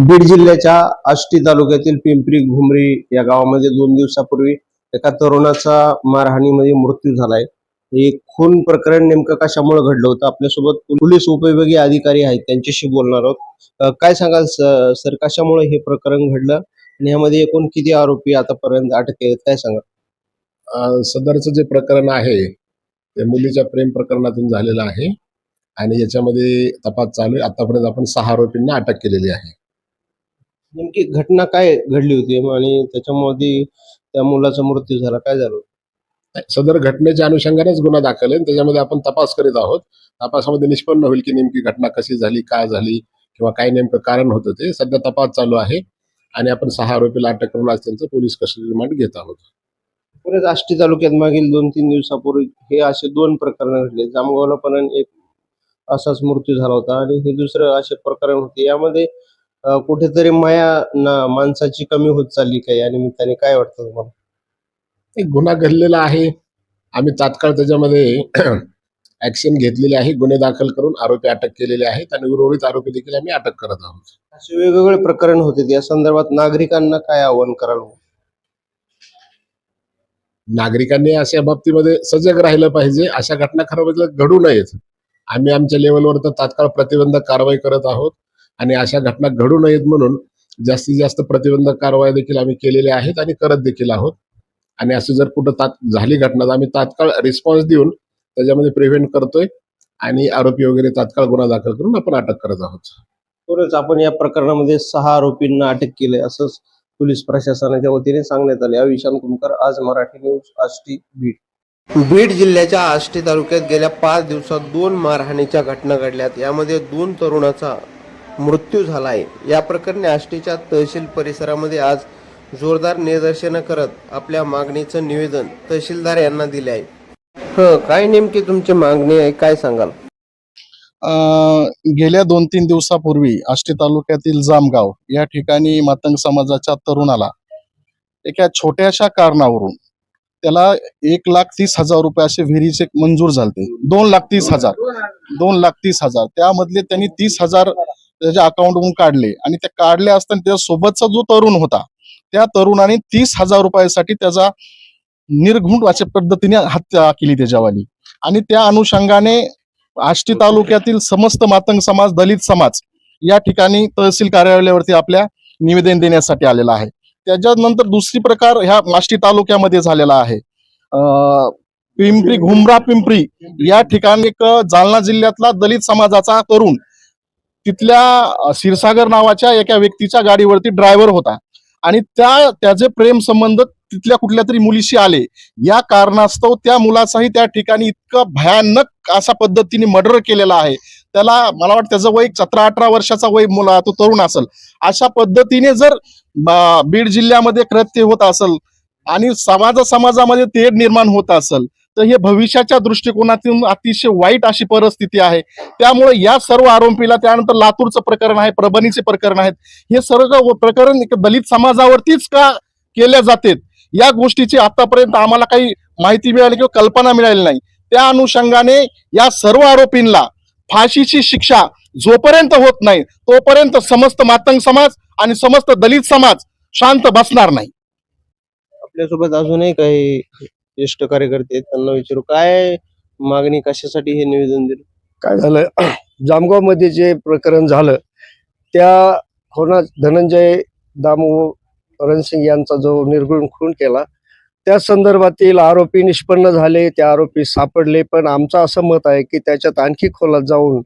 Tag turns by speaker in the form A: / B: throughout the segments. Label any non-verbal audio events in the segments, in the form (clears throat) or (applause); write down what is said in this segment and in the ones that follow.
A: बीड जिल्ह्याच्या आष्टी तालुक्यातील पिंपरी घुमरी या गावामध्ये दोन दिवसापूर्वी एका तरुणाचा मारहाणीमध्ये मृत्यू झालाय. हे खून प्रकरण नेमकं कशामुळे घडलं होतं? आपल्यासोबत पोलीस उपविभागीय अधिकारी आहेत त्यांच्याशी बोलणार आहोत. काय सांगाल सर कशामुळे हे प्रकरण घडलं? आणि यामध्ये एकूण किती आरोपी आतापर्यंत अटक केलेत काय सांगा
B: सदरचं जे प्रकरण आहे ते मुलीच्या प्रेम प्रकरणातून झालेलं आहे. आणि याच्यामध्ये तपास चालू आहे. आतापर्यंत आपण सहा आरोपींना अटक केलेली आहे.
A: नेमकी घटना काय घडली होती आणि त्याच्यामध्ये त्या मुलाचा मृत्यू झाला काय झालं?
B: सदर घटनेच्या अनुषंगानेच गुन्हा दाखल आहे आणि त्याच्यामध्ये आपण तपास करीत आहोत. तपासामध्ये निष्पन्न होईल की नेमकी घटना कशी झाली काय झाली किंवा काय नेमकं कारण होतं ते सध्या तपास चालू आहे आणि आपण सहा आरोपीला अटक करून आज त्यांचं पोलीस कस्टडी रिमांड घेत आहोत.
A: पुढेच आष्टी तालुक्यात मागील दोन तीन दिवसापूर्वी हे असे दोन प्रकरण घडले. जामगावला पण एक असाच मृत्यू झाला होता आणि हे दुसरं असे प्रकरण होते. यामध्ये कुठेतरी माया ना माणसाची कमी होत चालली काय या निमित्ताने काय वाटतं तुम्हाला?
B: एक गुन्हा घडलेला आहे. आम्ही तात्काळ त्याच्यामध्ये (clears throat) ऍक्शन घेतलेली आहे. गुन्हे दाखल करून आरोपी अटक केलेले आहेत आणि उर्वरित आरोपी देखील आम्ही अटक करत आहोत.
A: असे वेगवेगळे प्रकरण होते. या संदर्भात नागरिकांना काय आव्हान कराल?
B: नागरिकांनी अशा बाबतीमध्ये सजग राहिलं पाहिजे. अशा घटना खरं म्हणजे घडू नयेत. आम्ही आमच्या लेवलवर तर तात्काळ प्रतिबंधक कारवाई करत आहोत. आणि अशा घटना घडू नयेत म्हणून जास्तीत जास्त प्रतिबंधक कारवाई देखील आम्ही केलेल्या आहेत आणि करत देखील आहोत. आणि असं जर कुठं तात झाली घटना तर आम्ही तात्काळ रिस्पॉन्स देऊन त्याच्यामध्ये प्रिव्हेंट करतोय आणि आरोपी वगैरे तात्काळ गुन्हा दाखल करून आपण अटक करत आहोत.
A: पुढेच आपण या प्रकरणामध्ये सहा आरोपींना अटक केले असंच पोलीस प्रशासनाच्या वतीने सांगण्यात आले. विशांत कुमकर आज मराठी न्यूज आष्टी बीड. बीड जिल्ह्याच्या आष्टी तालुक्यात गेल्या पाच दिवसात दोन मारहाणीच्या घटना घडल्यात. यामध्ये दोन तरुणाचा मृत्यू झाला आहे या प्रकरणी आष्टीच्या तहसील परिसरामध्ये आज जोरदार निदर्शनं करत आपल्या मागणीचं निवेदन तहसीलदार यांना दिले आहे. ह काय नेमकी तुमची मागणी आहे काय सांगाल?
C: गेल्या दोन तीन दिवसापूर्वी आष्टी तालुक्यातील जामगाव या ठिकाणी मातंग समाजाच्या तरुणाला एका छोट्याशा कारणावरून त्याला एक लाख तीस हजार रुपये असे विहिरीचे मंजूर झालते. दोन लाख तीस हजार. दोन लाख तीस हजार. त्यामधले त्यांनी तीस हजार त्याच्या अकाउंटवरून काढले. आणि ते काढले असताना त्याच्या सोबतचा जो तरुण होता त्या तरुणाने तीस हजार रुपयासाठी त्याचा निर्घुंट अशा पद्धतीने हत्या केली त्याच्यावाली. आणि त्या अनुषंगाने आष्टी तालुक्यातील समस्त मातंग समाज दलित समाज या ठिकाणी तहसील कार्यालयावरती आपल्या निवेदन देण्यासाठी आलेला आहे. त्याच्यानंतर दुसरी प्रकार ह्या आष्टी तालुक्यामध्ये झालेला आहे. पिंपरी घुमरा पिंपरी या ठिकाणी एक जालना जिल्ह्यातला दलित समाजाचा तरुण तिथल्या अं, क्षीरसागर नावाच्या एका व्यक्तीच्या गाडीवरती ड्रायव्हर होता. आणि त्या त्याचे प्रेम संबंध तिथल्या कुठल्या तरी मुलीशी आले. या कारणास्तव त्या मुलाचाही त्या ठिकाणी इतकं भयानक अशा पद्धतीने मर्डर केलेला आहे. त्याला मला वाटतं त्याचं वय सतरा अठरा वर्षाचा वय मुला तो तरुण असेल. अशा पद्धतीने जर बीड जिल्ह्यामध्ये कृत्य होत असेल आणि समाज समाजामध्ये तेढ निर्माण होत असेल तर हे भविष्याच्या दृष्टिकोनातून अतिशय वाईट अशी परिस्थिती आहे. त्यामुळे या सर्व आरोपीला त्यानंतर लातूरचं प्रकरण आहे परभणीचे प्रकरण आहेत. हे सर्व प्रकरण दलित समाजावरतीच का केल्या जाते या गोष्टीची आतापर्यंत आम्हाला काही माहिती मिळाली किंवा कल्पना मिळाली नाही. त्या अनुषंगाने या सर्व आरोपींना फाशीची शिक्षा जोपर्यंत होत नाही तोपर्यंत समस्त मातंग समाज आणि समस्त दलित समाज शांत बसणार नाही.
A: आपल्यासोबत अजूनही काही ज्येष्ठ कार्यकर्ते आहेत त्यांना विचारू काय मागणी कशासाठी हे निवेदन दिलं?
D: काय झालं? (clears throat) जामगावमध्ये जे प्रकरण झालं त्या होना धनंजय दामू रणसिंग यांचा जो निर्गुण खून केला त्या संदर्भातील आरोपी निष्पन्न झाले त्या आरोपी सापडले पण आमचं असं मत आहे की त्याच्यात आणखी खोलात जाऊन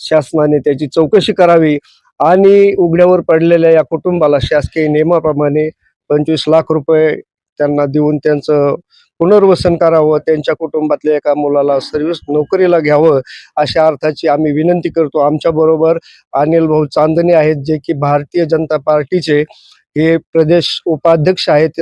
D: शासनाने त्याची चौकशी करावी आणि उघड्यावर पडलेल्या या कुटुंबाला शासकीय नियमाप्रमाणे पंचवीस लाख रुपये त्यांना देऊन त्यांचं पुनर्वसन करावं त्यांच्या कुटुंबातल्या एका मुलाला सर्व्हिस नोकरीला घ्यावं अशा अर्थाची आम्ही विनंती करतो. आमच्या बरोबर अनिल भाऊ चांदणे आहेत जे की भारतीय जनता पार्टीचे हे प्रदेश उपाध्यक्ष आहेत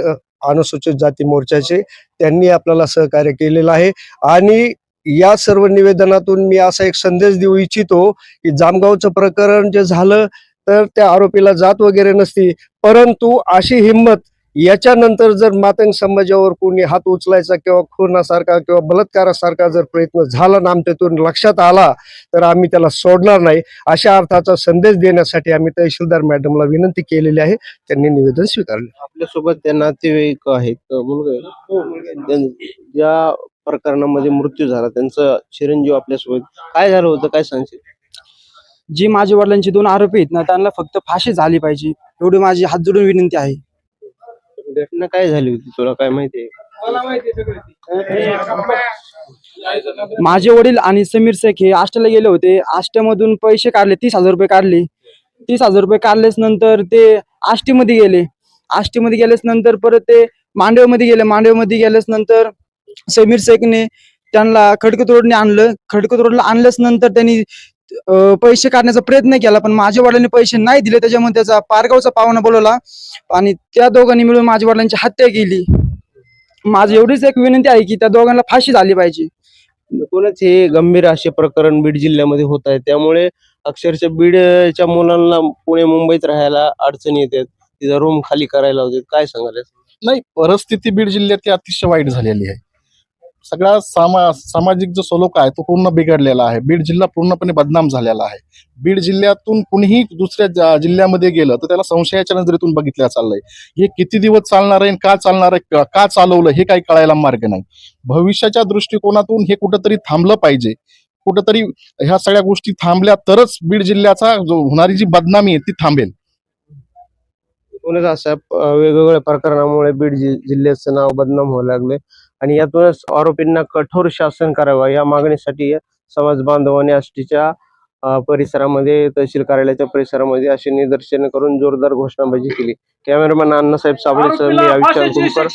D: अनुसूचित जाती मोर्चाचे. त्यांनी आपल्याला सहकार्य केलेलं आहे. आणि या सर्व निवेदनातून मी असा एक संदेश देऊ इच्छितो की जामगावचं प्रकरण जे झालं तर त्या आरोपीला जात वगैरे नसती परंतु अशी हिंमत याच्यानंतर जर मातंग समाजावर कोणी हात उचलायचा किंवा खुनासारखा किंवा बलात्कारासारखा जर प्रयत्न झाला ना आमच्यातून लक्षात आला तर आम्ही त्याला सोडणार नाही. अशा अर्थाचा संदेश देण्यासाठी आम्ही तहसीलदार मॅडमला विनंती केलेली आहे. त्यांनी निवेदन स्वीकारले.
A: आपल्यासोबत त्या नातेवाईक आहेत मुलगा ज्या प्रकरणामध्ये मृत्यू झाला त्यांचा चिरंजीव आपल्यासोबत काय झालं होतं काय सांगशील?
E: जी माझ्या वडिलांचे दोन आरोपी आहेत ना त्यांना फक्त फाशी झाली पाहिजे. एवढी माझी हात जोडून विनंती आहे.
A: घटना काय झाली होती तुला? काय माहिती आहे?
E: माझे वडील आणि समीर शेख हे आष्टला गेले होते. आष्टमधून पैसे काढले तीस हजार रुपये काढले. तीस हजार रुपये काढलेच नंतर ते आष्टीमध्ये गेले. आष्टीमध्ये गेल्याच नंतर परत ते मांडवमध्ये गेले. मांडवमध्ये गेल्याच नंतर समीर शेखने त्यांना खडकत रोडने आणलं. खडकत रोडला आणल्याच नंतर त्यांनी पैसे काढण्याचा प्रयत्न केला पण माझ्या वडिलांनी पैसे नाही दिले. त्याच्यामुळे त्याचा पारगावचा पाहुणा बोलवला आणि त्या दोघांनी मिळून माझ्या वडिलांची हत्या केली. माझी एवढीच एक विनंती आहे की त्या दोघांना फाशी झाली पाहिजे.
A: एकूणच हे गंभीर असे प्रकरण बीड जिल्ह्यामध्ये होत आहे? त्यामुळे अक्षरशः बीडच्या मुलांना पुणे मुंबईत राहायला अडचणी येतात तिथं रूम खाली करायला होते काय सांगाल
C: नाही परिस्थिती बीड जिल्ह्यातली अतिशय वाईट झालेली आहे. सगळा सामा सामाजिक जो सलोखा आहे तो पूर्ण बिघडलेला आहे. बीड जिल्हा पूर्णपणे बदनाम झालेला आहे. बीड जिल्ह्यातून कुणीही दुसऱ्या जिल्ह्यामध्ये गेलं तर त्याला संशयाच्या नजरेतून बघितलं चाललंय. हे किती दिवस चालणार आहे का चालणार आहे का- चालवलं हे काही कळायला मार्ग नाही. भविष्याच्या दृष्टिकोनातून हे कुठंतरी थांबलं पाहिजे. कुठंतरी ह्या सगळ्या गोष्टी थांबल्या तरच बीड जिल्ह्याचा जो होणारी जी बदनामी आहे ती थांबेल.
A: एकूणच वेगवेगळ्या प्रकरणामुळे बीड जिल्ह्याचं नाव बदनाम व्हायला लागले आणि यातूनच आरोपींना कठोर शासन करावं या मागणीसाठी समाज बांधवांनी आष्टीच्या परिसरामध्ये तहसील कार्यालयाच्या परिसरामध्ये अशी निदर्शन करून जोरदार घोषणाबाजी केली. कॅमेरामॅन अण्णासाहेब साबळेसह मी आविष्कार